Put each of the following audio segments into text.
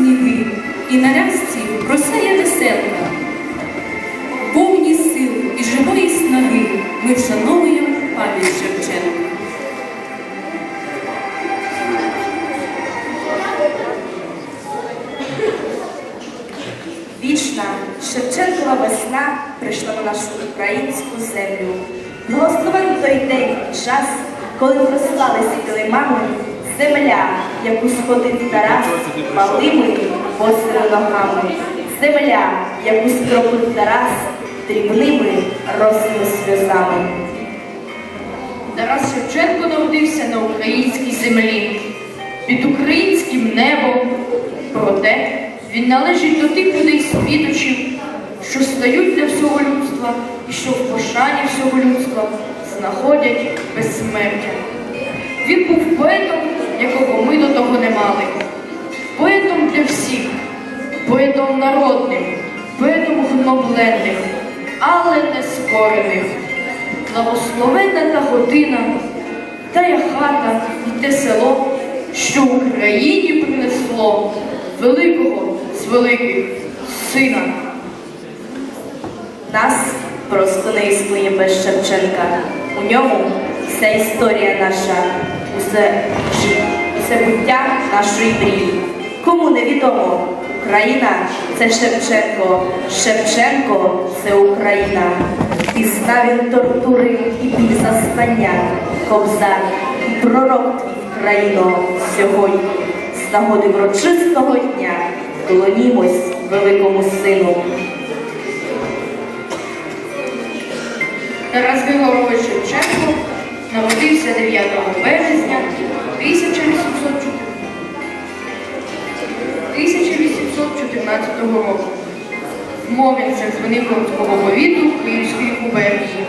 сніги і на рясці просяє веселка, повні сил і живої снаги ми вшановуємо пам'ять Шевченка. Вічна Шевченкова весна прийшла на нашу українську землю. Благословен той день час, коли прослалися килимами земля, яку сходив Тарас малими босими ногами. Земля, яку скропив Тарас дрібними росними сльозами. Тарас Шевченко народився на українській землі, під українським небом. Проте він належить до тих людей світочів, що стають для всього людства і що в пошані всього людства знаходять безсмертя. Він був поетом, якого ми до того не мали. Поетом для всіх, поетом народним, поетом гноблених, але не скорених. Благословенна та година, тая хата і те село, що Україні принесло великого з великих сина. Нас просто не існує без Шевченка. У ньому вся історія наша, усе, жи- усе буття нашої мрії. Кому невідомо, Україна це Шевченко, Шевченко це Україна. Пізна він тортури і біль застання, кобзар і пророк твій країно сьогодні. З нагоди врочистого дня клонімось великому сину. Тарас Григорович Шевченко народився 9 березня Мовинцях Звенигородського повіту Київської губернії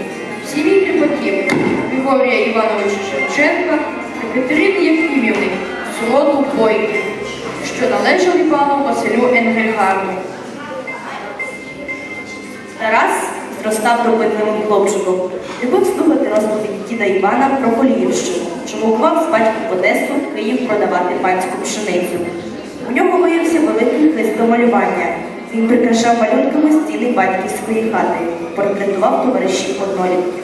сім'ї кріпаків Григорія Івановича Шевченка та Катерини Якимівни з роду Бойки, що належали пану Василю Енгельгарду. Тарас зростав робитливим хлопчиком, любив слухати розповіді діда Івана про Коліївщину, чому клав з батьком в Одесу Київ продавати панську пшеницю. У нього виявився великий хист до малювання. Він прикрашав малюнками стіни батьківської хати, портретував товаришів однолітків.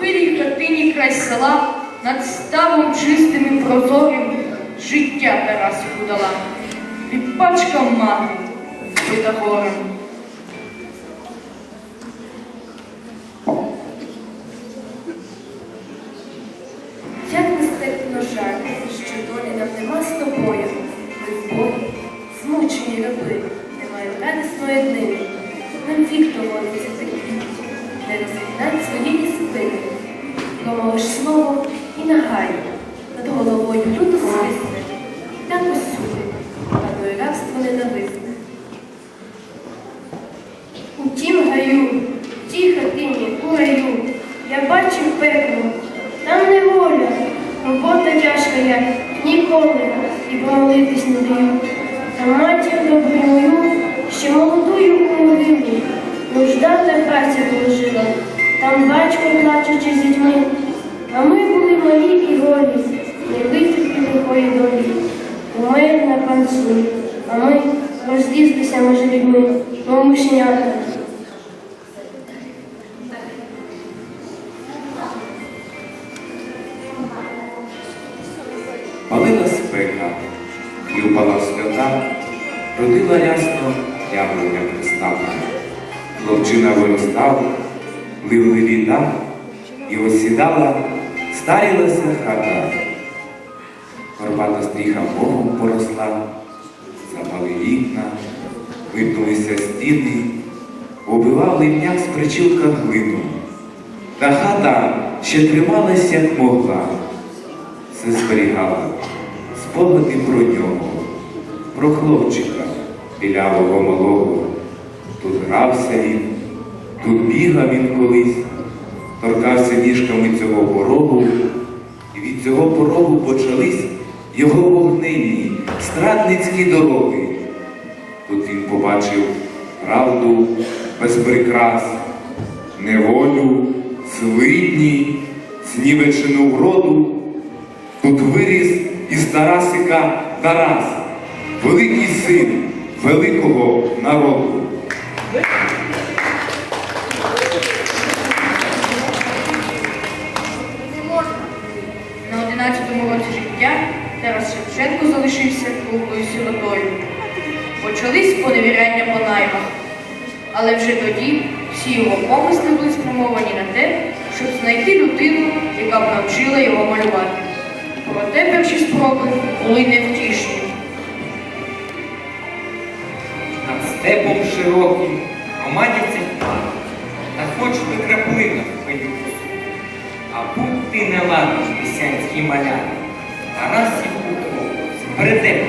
Хилій хатині край села над ставом чистим і прозорим життя Тарасу дала. І пачка мати бита горем. Промовиш слово і нагай, над головою люто свисне. Так усюди, панує рабство ненависне. У тім гаю, в тій хатині, у раю, я бачив пекло, там неволя, робота тяжка я ніколи і помолитись не даю. Та матір добру мою, ще молодою у могилі, нужда та праця положила, там батько плачучи з дітьми, а ми були малі і голі, не витерпіли лихої долі. Умер на панцу, а ми розлізлися між людьми, мов мишенята. Палила спека, і упала свята, родила рясно яблуня приставна. Хлопчина виростав, ливли літа, і осідала, старілася хата. Горбата стріха Богом поросла, запали вікна, випнулися стіни, обивав limняк з причілка глину. Та хата ще трималась, як могла все зберігала спогади про нього, про хлопчика білявого малого. Тут грався він, тут бігав він колись, торкався ніжками цього порогу, і від цього порогу почались його вогненні, страдницькі дороги. Тут він побачив правду без прикрас, неволю, злидні, снівечену вроду. Тут виріс із Тарасика Тарас, великий син великого народу. Тарас Шевченко залишився круглою сиротою. Почались поневіряння по наймах. Але вже тоді всі його помисли були спрямовані на те, щоб знайти людину, яка б навчила його малювати. Проте перші спроби були невтішні. Над степом широким громадяться хмари, та хоч би краплина впоються. А будь ти не ладиш, пісянський маляр, Тарасів пошти.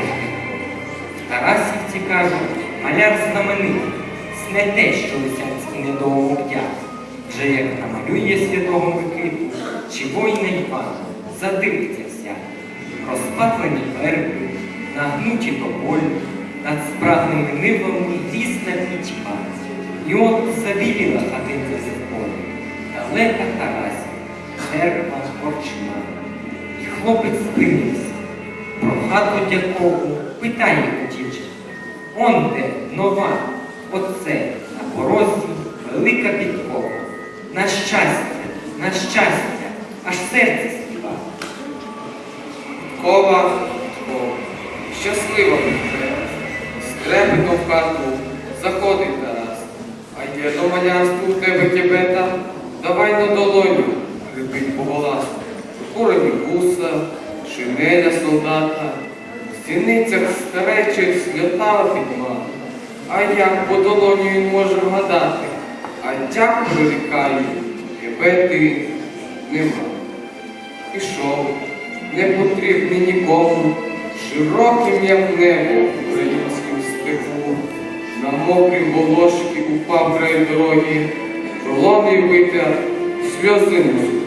В Тарасівці кажуть, маляр знаменитий, смете, що лисянський недоумовтя. Вже як намалює святого Микиту, чи воїна Івана, задивиться вся. Розпатлені верби, нагнуті тополі, над спраглими нивами рісна пічка. І от забіліла хатинка в полі, далека Тарасі, церква корчма. Хлопець спинився, про хату дякову питає хотіче. Он де нова, оце, на порозі велика підкова. На щастя, на щастя, аж серце співає. Кова, кова, щаслива буде. З трепетом в хату заходить Тарас. А є до малярству в тебе тібета, давай на долоню, хрипить поголасно. Курені гуса, шинеля солдата, в стіницях старечий сльота підма. А як по долоні він може вгадати? А дяк прирікає, тібети нема. Пішов, не потрібний нікому, широким, як небо, українським степу. На мокрі волошки упав край дороги, проломний витер сльозину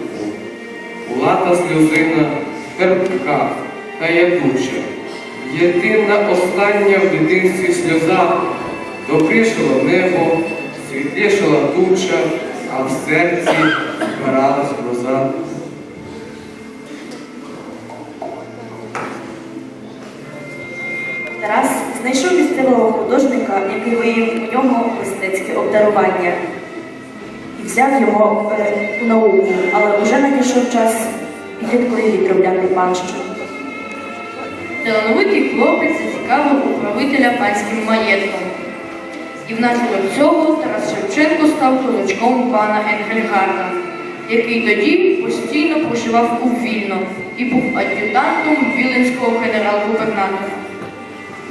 суху. Була та сльозина терпка та ядуча. Єдина остання в дитинстві сльоза допришила небо, світлішала туча, а в серці збиралась гроза. Тарас знайшов місцевого художника, який виявив у ньому мистецьке обдарування взяв його е, у науку, але вже надійшов час підліткові відробляти панщину. Талановитий хлопець зацікавив управителя панським маєтком. І внаслідок цього Тарас Шевченко став козачком пана Енгельгарда, який тоді постійно проживав у Вільно і був ад'ютантом віленського генерал-губернатора.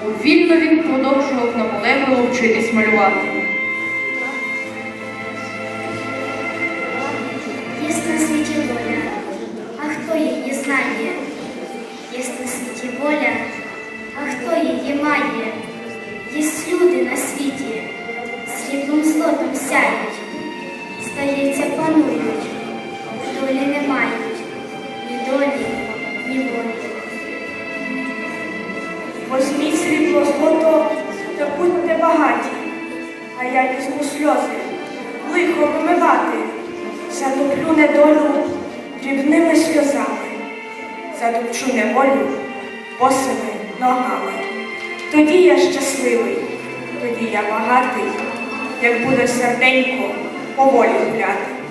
У Вільно він продовжував наполегливо вчитись малювати. Есть на свете воля, а кто ее знает? Есть на свете воля, а хто її має? Есть люди на світі, сріблом злотом сяють, здається, панують, долі не мають, ні долі, ні волі. Возьміть срібло злото та будьте багаті, а я візьму сльози, лихо вимивати, затоплю недолю дрібними сльозами, затопчу неволю босими ногами. Тоді я щасливий, тоді я багатий, як буде серденько поволі гуляти.